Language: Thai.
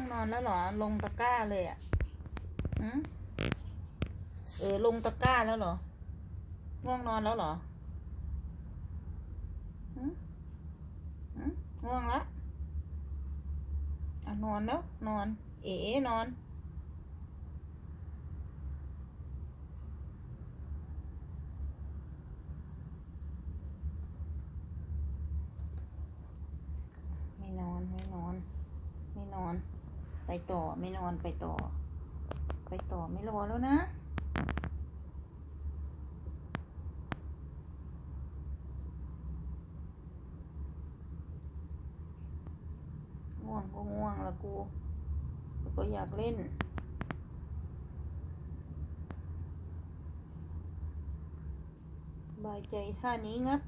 องนอนแล้วเหรอ ลงตะกร้าเลยอะอืมเออ ลงตะกร้าแล้วเหรอ ง่วงนอนแล้วเหรออืมอืมง่วงละอะนอนแล้ว นอน เอ๋นอน ไม่นอน ไม่นอน ไม่นอน ไปต่อไม่นอนไปต่อ ไปต่อไม่รอแล้วนะ ง่วงก็ง่วงละกูแล้วก็อยากเล่นบายใจท่านี้งับ